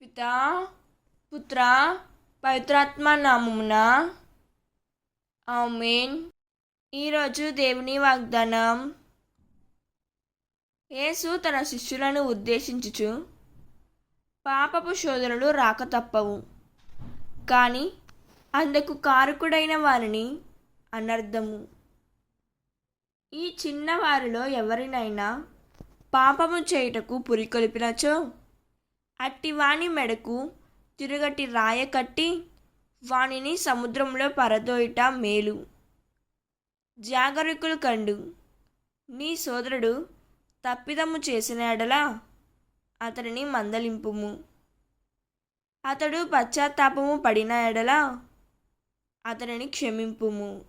పితా పుత్ర పవిత్రాత్మ నామమున. ఆమెన్. ఈరోజు దేవుని వాగ్దానం. యేసు తన శిష్యులను ఉద్దేశించుచు పాపపు శోధనలు రాక తప్పవు. కానీ అందుకు కారకుడైన వారిని అనర్థము. ఈ చిన్నవారిలో ఎవరినైనా పాపము చేయుటకు పురికొల్పినచో? అట్టివాని మెడకు తిరుగటి రాయ కట్టి వానిని సముద్రంలో పరదోయిట మేలు. జాగరికులు కండు నీ సోదరుడు తప్పిదము చేసిన ఎడల అతనిని మందలింపుము. అతడు పశ్చాత్తాపము పడిన ఎడల అతనిని క్షమింపుము.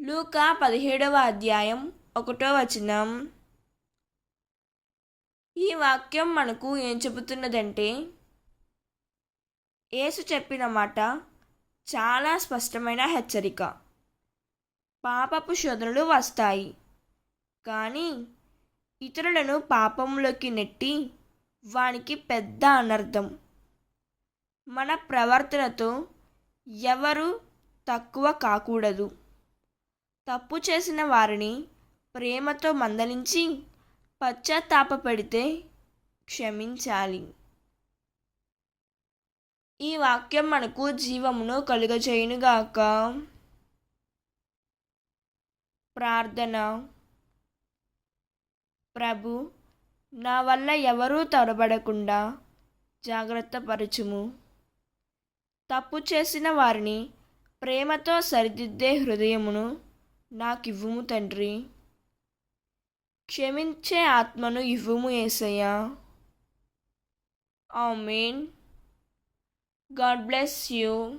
లూకా పదిహేడవ అధ్యాయం ఒకటో వచనం. ఈ వాక్యం మనకు ఏం చెబుతున్నదంటే యేసు చెప్పిన మాట చాలా స్పష్టమైన హెచ్చరిక. పాపపు శోధనలు వస్తాయి కానీ ఇతరులను పాపంలోకి నెట్టి వానికి పెద్ద అనర్థం. మన ప్రవర్తనతో ఎవరు తక్కువ కాకూడదు. తప్పు చేసిన వారిని ప్రేమతో మందలించి పశ్చాత్తాపడితే క్షమించాలి. ఈ వాక్యం మనకు జీవమును కలుగజేయునుగాక. ప్రార్థన. ప్రభు నా వల్ల ఎవరూ తొరబడకుండా జాగ్రత్త పరచుము. తప్పు చేసిన వారిని ప్రేమతో సరిదిద్దే హృదయమును నాకివ్వుము తండ్రి. క్షమించే ఆత్మను ఇవ్వము ఏసయ్యా. ఆమెన్. God bless you.